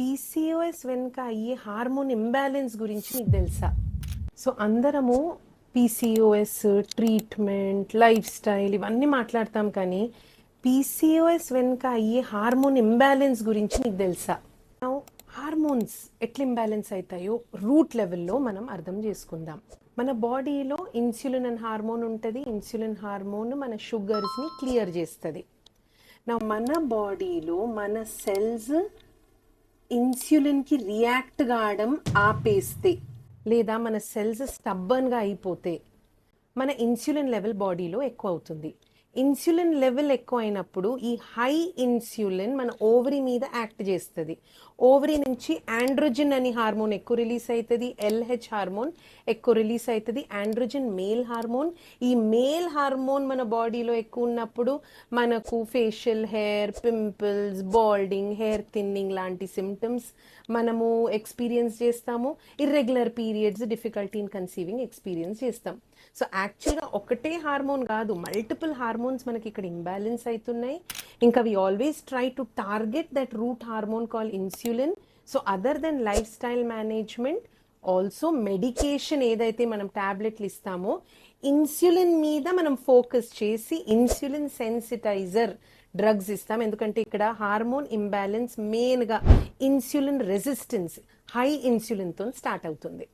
PCOS వెనుక అయ్యే hormone imbalance గురించి మీకు తెలుసా? సో అందరము పీసీఓఎస్ ట్రీట్మెంట్ లైఫ్ స్టైల్ ఇవన్నీ మాట్లాడతాం కానీ పీసీఓఎస్ వెనుక అయ్యే హార్మోన్ ఇంబ్యాలెన్స్ గురించి మీకు తెలుసా? హార్మోన్స్ ఎట్లా ఇంబ్యాలెన్స్ అవుతాయో రూట్ లెవెల్లో మనం అర్థం చేసుకుందాం. మన బాడీలో ఇన్సులిన్ అనే హార్మోన్ ఉంటుంది. ఇన్సులిన్ హార్మోన్ మన షుగర్స్ని క్లియర్ చేస్తుంది. నా మన బాడీలో మన సెల్స్ ఇన్సులిన్కి రియాక్ట్ కావడం ఆపేస్తే లేదా మన సెల్స్ స్టబ్బన్గా అయిపోతే మన ఇన్సులిన్ లెవెల్ బాడీలో ఎక్కువ అవుతుంది. ఇన్సులిన్ లెవెల్ ఎక్కువ అయినప్పుడు ఈ హై ఇన్సులిన్ మన ఓవరీ మీద యాక్ట్ చేస్తుంది. ఓవరీ నుంచి ఆండ్రోజిన్ అనే హార్మోన్ ఎక్కువ రిలీజ్ అవుతుంది ఎల్హెచ్ హార్మోన్ ఎక్కువ రిలీజ్ అవుతుంది ఆండ్రోజిన్ మేల్ హార్మోన్. ఈ మేల్ హార్మోన్ మన బాడీలో ఎక్కువ ఉన్నప్పుడు మనకు facial hair pimples balding hair thinning లాంటి సిమ్టమ్స్ మనము ఎక్స్పీరియన్స్ చేస్తాము. Irregular periods difficulty in conceiving experience చేస్తాం. సో యాక్చువల్గా ఒకటే హార్మోన్ కాదు మల్టిపుల్ హార్మోన్ హార్మోన్స్ మనకి ఇక్కడ ఇంబ్యాలెన్స్ అవుతున్నాయి ఇంకా we always try to target that root hormone call insulin so other than lifestyle management also medication ఏదైతే మనం టాబ్లెట్లు ఇస్తామో ఇన్సులిన్ మీద మనం ఫోకస్ చేసి ఇన్సులిన్ సెన్సిటైజర్ డ్రగ్స్ ఇస్తాం. ఎందుకంటే ఇక్కడ హార్మోన్ ఇంబ్యాలెన్స్ మెయిన్గా ఇన్సులిన్ రెసిస్టెన్స్ హై ఇన్సులిన్తో స్టార్ట్ అవుతుంది.